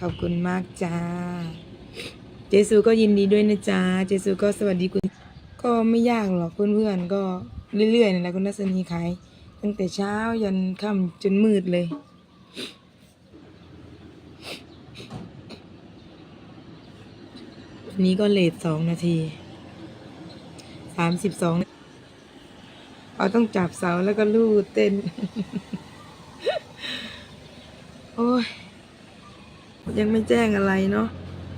ขอบคุณมากจ้า เจสูก็ยินดีด้วยนะจ๊ะเจสูก็สวัสดีคุณ ก็ไม่ยากหรอกเพื่อนๆ ก็เรื่อยๆนี่แหละคุณนัสนีขายตั้งแต่เช้ายันค่ำจนมืดเลยวันนี้ก็เลทสองนาที สามสิบสอง เอาต้องจับเสาแล้วก็ลูดเต้น โอ้ย ยังไม่แจ้งอะไรเนาะ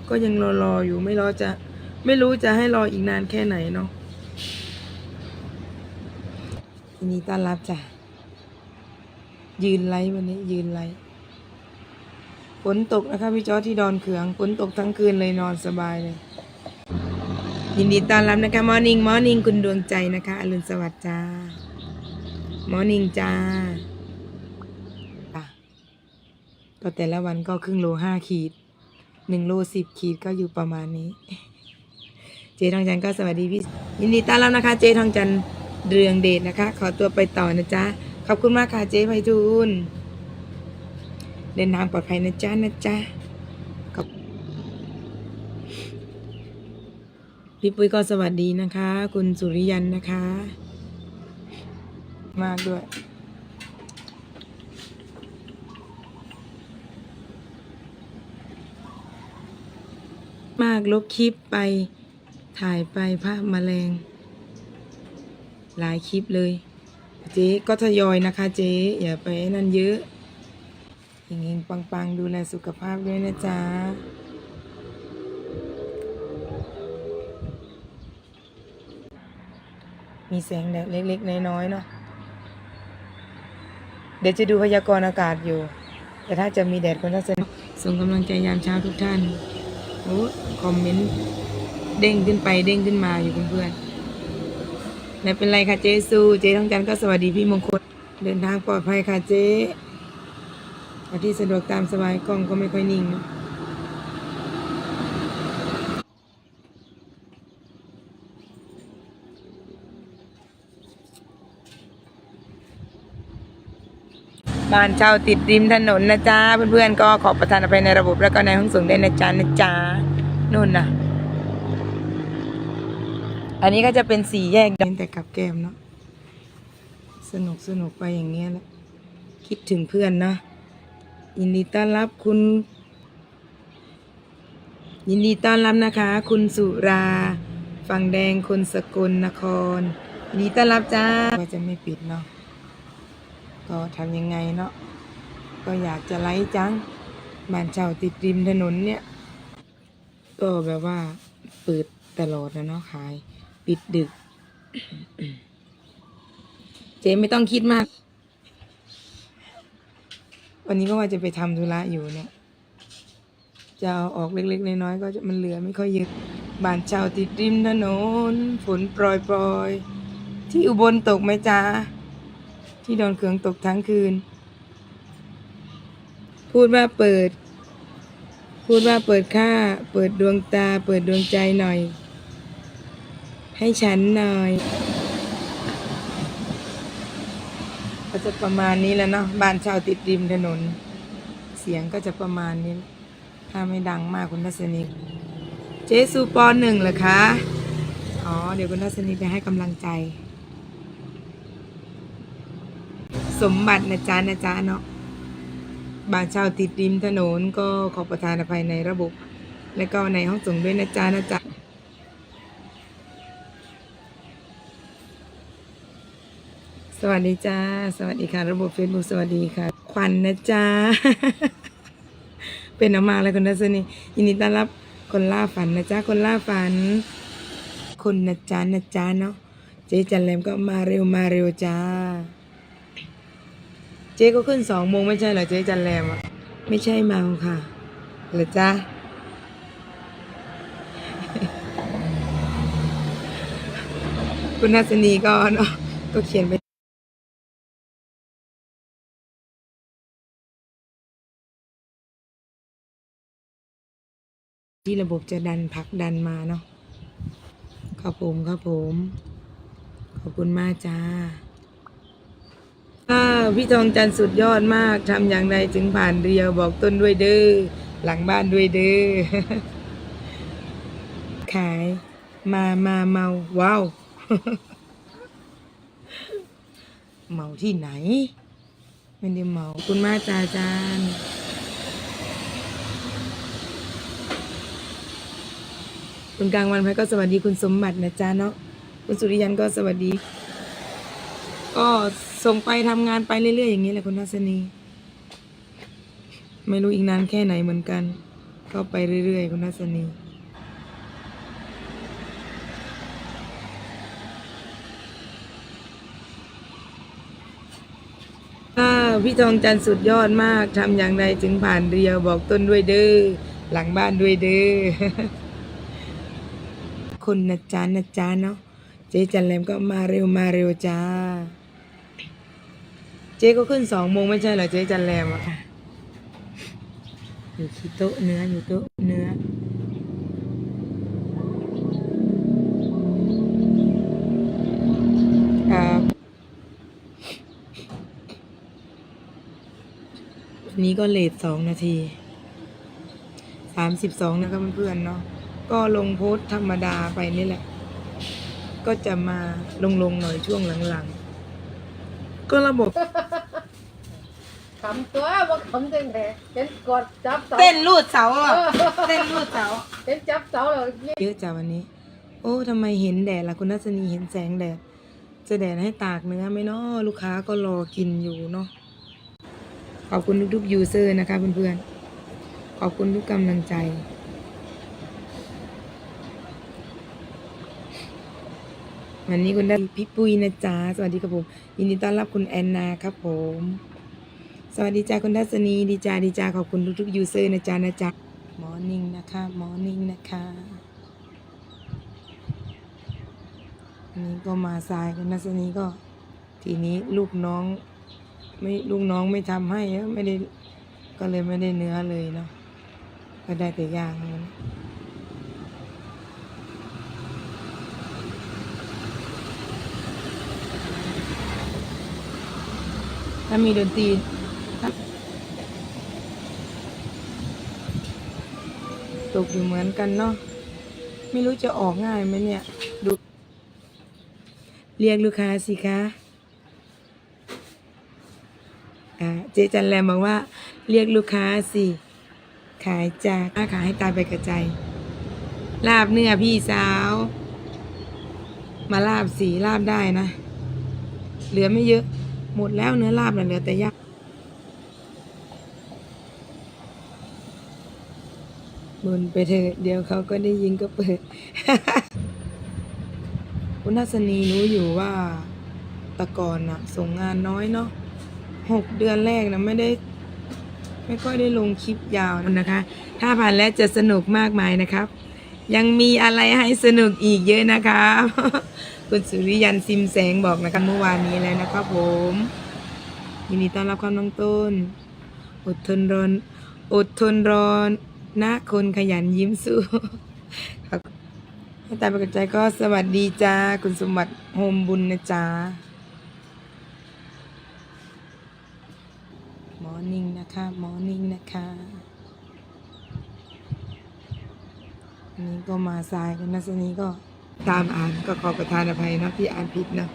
ก็ยังรอรออยู่ไม่รอจะ ไม่รู้จะให้รออีกนานแค่ไหนเนาะทีนี้ต้อนรับจ้ะยืนไลฟ์วันนี้ ยืนไลฟ์ฝนตกนะคะพี่จอที่ดอนเขืองฝนตกทั้งคืนเลยนอนสบายเลยยินดีต้อนรับนะคะมอร์นิ่งมอร์นิ่งคุณดวงใจนะคะอรุณสวัสดิ์จ้ามอร์นิ่งจ้า ก็แต่ละวันก็ครึ่งโลห้าขีดหนึ่งโลสิบขีดก็อยู่ประมาณนี้ เจทองจันก็สวัสดีพี่ยินดีต้อนรับนะคะ เจทองจันเรืองเดชนะคะ ขอตัวไปต่อนะจ๊ะ ขอบคุณมากค่ะเจไพฑูรย์เดินทางปลอดภัยนะจ๊ะนะจ๊ะขอบพี่ปุ้ยก็สวัสดีนะคะ คุณสุริยันนะคะ มากด้วย มากลบคลิปไป ถ่ายไปภาพแมลงหลายคลิปเลย เจ๊ก็ทยอยนะคะเจ๊อย่าไปนั่นเยอะเฮงๆปังๆ ดูแลสุขภาพด้วยนะจ๊ะมีแสงแดดเล็ก ๆ น้อยๆเนาะ เดี๋ยวจะดูพยากรณ์อากาศอยู่ แต่ถ้าจะมีแดดก็น่าจะส่งกำลังใจยามเช้าทุกท่าน โอ้คอมเมนต์เด้งขึ้นไปเด้งขึ้นมาอยู่เพื่อนๆไม่เป็นไรค่ะเจสูเจท้องจันก็สวัสดีพี่มงคลเดินทางปลอดภัยค่ะเจอาที่สะดวกตามสบายกล้องก็ไม่ค่อยนิ่งนะ บ้านเช่าติดริมถนนนะจ๊ะเพื่อนๆก็ขอประทานอภัยในระบบแล้วก็ในห้องส่งได้นะจ๊ะนะจ๊ะนู่นนะอันนี้ก็จะเป็นสี่แยกเดินแต่กับแกมเนาะสนุกสนุกไปอย่างเงี้ยแหละคิดถึงเพื่อนนะยินดีต้อนรับคุณ ยินดีต้อนรับนะคะ คุณสุราฝั่งแดงคนสกลนครยินดีต้อนรับจ้าก็จะไม่ปิดเนาะ ก็ทำยังไงเนาะก็อยากจะไล่จังบ้านเช่าติดริมถนนเนี่ยก็แบบว่าเปิดตลอดนะเนาะขาย ปิดดึก เจ๊ไม่ต้องคิดมาก วันนี้ก็ว่าจะไปทำธุระอยู่เนี่ยจะเอาออกเล็ก ๆ น้อยๆก็จะมันเหลือไม่ค่อยเยอะบ้านเช่าติดริมถนนฝนโปรยๆที่อุบลตกไหมจ๊ะ ที่ดอนเขืองตกทั้งคืน พูดว่าเปิด พูดว่าเปิดค่า เปิดดวงตา เปิดดวงใจหน่อย ให้ฉันหน่อยก็จะประมาณนี้แหล้วเนาะบ้านเช่าติดริมถนน เสียงก็จะประมาณนี้ ถ้าไม่ดังมากคุณทัศนีเจสูปอหนึ่งเหรอคะ อ๋อ เดี๋ยวคุณทัศนีไปให้กำลังใจ สมบัตินะจ๊ะนะจ๊ะเนาะบานเช่าติดริมถนนก็ขอประทานอภัยในระบบ และก็ในห้องส่งด้วยนะจ๊ะนะจ๊ะสวัสดีจ้า สวัสดีค่ะ ระบบเฟซบุ๊กสวัสดีค่ะขวันนะจ๊ะเป็นออกมาแล้วคุณทัศนียินดีต้อนรับคนล่าฝันนะจ๊ะคนล่าฝัน คนนะจ๊ะนะจ๊ะเนาะเจ๊จันแรมก็มาเร็วมาเร็วจ้า จ๊ก็ขึ้นสองโมงไม่ใช่เหรอเจ๊จันแรมอะ ไม่ใช่เมาค่ะหรือจ๊ะคุณนัสนีก็เนาะก็เขียนไปที่ระบบจะดันผลักดันมาเนาะครับผมครับผม ขอบคุณมากจ้า พี่ทองจันทร์สุดยอดมากทำอย่างไรถึงผ่านเรียวบอกต้นด้วยเด้อหลังบ้านด้วยเด้อขายมามาเมาว้าวเมาที่ไหนไม่ได้เมาคุณมาจาจารย์คุณกลางวันพัยก็สวัสดีคุณสมบัตินะจ๊ะเนาะคุณสุริยันก็สวัสดี ก็ ส่งไปทำงานไปเรื่อยๆอย่างนี้แหละคุณทัศนี ไม่รู้อีกนานแค่ไหนเหมือนกัน ก็ไปเรื่อยๆคุณทัศนีพี่ทองจันทร์สุดยอดมากทำอย่างไรถึงผ่านเรียวบอกต้นด้วยเด้อหลังบ้านด้วยเด้อคนนะจ๊ะนะจ๊ะเนาะเจ๊จันแรมก็มาเร็วมาเร็วจ้า เจ๊ก็ขึ้นสองโมงไม่ใช่เหรอเจ๊จันแรมอะค่ะอยู่ที่โต๊ะเนื้ออยู่โต๊ะเนื้อครับวันนี้ก็เลทสองนาทีสามสิบสองนะครับเพื่อนๆเนาะก็ลงโพสธรรมดาไปนี่แหละ ก็จะมาลงๆหน่อยช่วงหลังๆ ก็ระบบขำตัวว่าขำจังแต่เห็นกดจับเสาเต้นรูดเสาอะเต้นรูดเสาเห็นจับเสาแล้วยิ่งเยอะจ้ะวันนี้ โอ้ทำไมเห็นแดดล่ะคุณนัศนีเห็นแสงแดด จะแดดให้ตากเนื้อไหมเนาะลูกค้าก็รอกินอยู่เนาะขอบคุณทุกๆยูเซอร์นะคะเพื่อนๆขอบคุณทุกกำลังใจ วันนี้คุณได้พี่ปุ้ยนะจ๊ะสวัสดีครับผม ยินดีต้อนรับคุณแอนนาครับผม สวัสดีจ้าคุณทัศนีดีจ้าดีจ้าขอบคุณทุกๆยูเซอร์นะจ๊ะนะจ๊ะมอร์นิ่งนะคะมอร์นิ่งนะคะนี้ก็มาทรายคุณทัศนีก็ ทีนี้ลูกน้อง ไม่ลูกน้องไม่ทำให้ไม่ได้ก็เลยไม่ได้เนื้อเลยเนาะก็ได้แต่ย่างเท่ ถ้ามีดนตรีตกอยู่เหมือนกันเนาะไม่รู้จะออกง่ายไหมเนี่ย ดู เรียกลูกค้าสิคะอ่าเจจันแรมบอกว่า เรียกลูกค้าสิ ขายจากอาขายให้ตายไปกระจายลาบเนื้อพี่สาว มาลาบสีลาบได้นะ เหลือไม่เยอะ หมดแล้วเนื้อลาบเหลือแต่ย่างบนไปเถอะเดี๋ยวเขาก็ได้ยินก็เปิด คุณทัศนีรู้อยู่ว่าแตะกอนน่ะส่งงานน้อยเนาะหกเดือนแรกนะไม่ได้ ไม่ค่อยได้ลงคลิปยาวนะคะ ถ้าผ่านแล้วจะสนุกมากมายนะครับ ยังมีอะไรให้สนุกอีกเยอะนะครับ คุณสุริยันซิมแสงบอกนะคะเมื่อวานนี้แล้วนะครับผมยินดีต้อนรับครับน้องต้น อดทนรอนอดทนรอนนะคนขยันยิ้มสู้ครับให้ตายไปกับใจก็สวัสดีจ้า คุณสมบัติโฮมบุญนะจ๊ะมอร์นิ่งนะคะมอร์นิ่งนะคะนนี้ก็มาสายกันนะสนี้ก็ ตามอ่านก็ขอประทานอภัยนะที่อ่านผิดนะ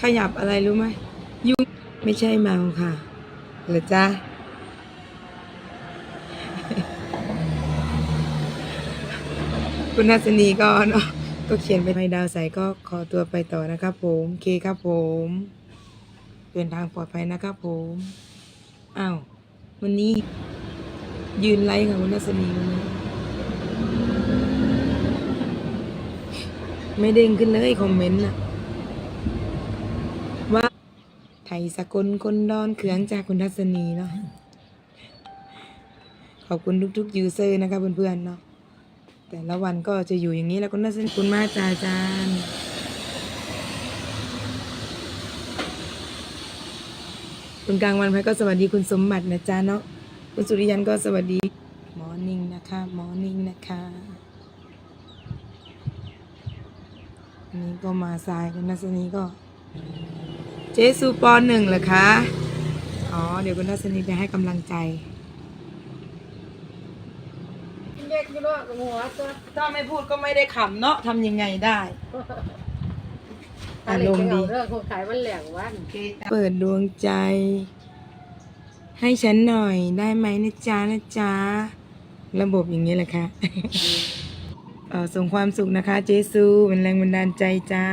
ขยับอะไรรู้ไหมยุ่งไม่ใช่เมาค่ะหรือจ๊ะคุณนัสนีก็เนาะก็เขียนไปให้ดาวใสก็ขอตัวไปต่อนะครับผมเคครับผมเดินทางปลอดภัยนะครับผมอ้าววันนี้ยืนไลค์ค่ะคุณนัสนีวันนี้ ไม่เด้งขึ้นเลยคอมเมนต์น่ะว่าไทยสกลคนดอนเขืองจากคุณทัศนีเนาะขอบคุณทุกๆยูเซอร์นะคะเพื่อนๆเนาะแต่ละวันก็จะอยู่อย่างนี้แล้วก็น่าสนคุณมากจ้าอาจารย์คุณกลางวันพัยก็สวัสดีคุณสมบัตินะจ๊ะเนาะคุณสุริยันก็สวัสดีมอร์นิ่งนะคะมอร์นิ่งนะคะอั นนี้ก็มาสายคุณนัสนีก็ เจสูปอหนึ่งเหรอคะ อ๋อ เดี๋ยวคุณทัศนีไปให้กำลังใจเล็กอยู่เนาะกับหัวตัวถ้าไม่พูดก็ไม่ได้ขำเนาะทำยังไงได้อะไรจะเอาเรื่องคนขายมันแหลงวันเปิดดวงใจ ให้ฉันหน่อยได้ไหมนะจ๊ะนะจ๊ะระบบอย่างนี้แหละค่ะเออ ส่งความสุขนะคะ เจซูเป็นแรงบันดาลใจจ้า